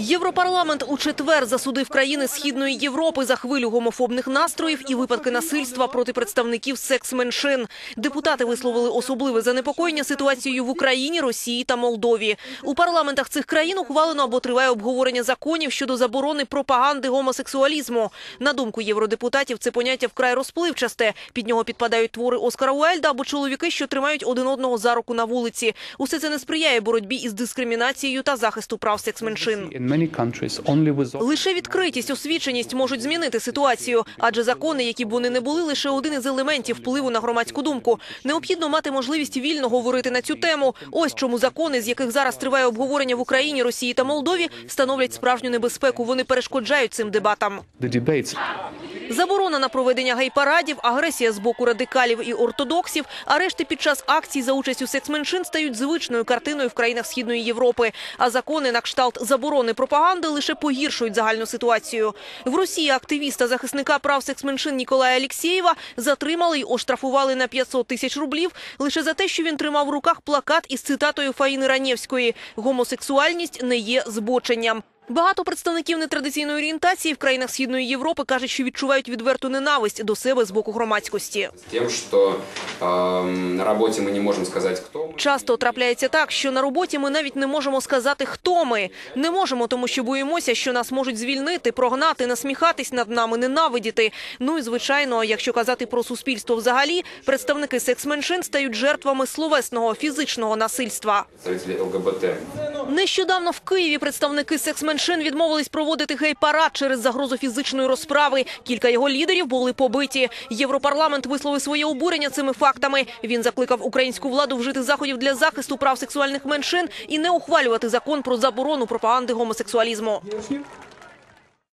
Європарламент у четвер засудив країни Східної Європи за хвилю гомофобних настроїв і випадки насильства проти представників секс-меншин. Депутати висловили особливе занепокоєння ситуацією в Україні, Росії та Молдові. У парламентах цих країн ухвалено або триває обговорення законів щодо заборони пропаганди гомосексуалізму. На думку євродепутатів, це поняття вкрай розпливчасте. Під нього підпадають твори Оскара Уельда або чоловіки, що тримають один одного за руку на вулиці. Усе це не сприяє боротьбі із дискримінацією та захисту прав секс-меншин. Лише відкритість, освіченість можуть змінити ситуацію, адже закони, які б вони не були, лише один із елементів впливу на громадську думку. Необхідно мати можливість вільно говорити на цю тему. Ось чому закони, з яких зараз триває обговорення в Україні, Росії та Молдові, становлять справжню небезпеку. Вони перешкоджають цим дебатам. Заборона на проведення гей-парадів, агресія з боку радикалів і ортодоксів, арешти під час акцій за участю секс-меншин стають звичною картиною в країнах Східної Європи. А закони на кшталт заборони пропаганди лише погіршують загальну ситуацію. В Росії активіста захисника прав секс-меншин Ніколая Алєксєєва затримали й оштрафували на 500 тисяч рублів лише за те, що він тримав в руках плакат із цитатою Фаїни Ранєвської «Гомосексуальність не є збоченням». Багато представників нетрадиційної орієнтації в країнах Східної Європи кажуть, що відчувають відверту ненависть до себе з боку громадськості. Тем, что эм, на работе мы не можем сказать, кто мы. Часто трапляється так, що на роботі ми навіть не можемо сказати, хто ми. Не можемо, тому що боїмося, що нас можуть звільнити, прогнати, насміхатись над нами, ненавидіти. Ну і звичайно, якщо казати про суспільство взагалі, представники секс-меншин стають жертвами словесного фізичного насильства. Представители ЛГБТ. Нещодавно в Києві представники секс-меншин відмовились проводити гей-парад через загрозу фізичної розправи. Кілька його лідерів були побиті. Європарламент висловив своє обурення цими фактами. Він закликав українську владу вжити заходів для захисту прав сексуальних меншин і не ухвалювати закон про заборону пропаганди гомосексуалізму.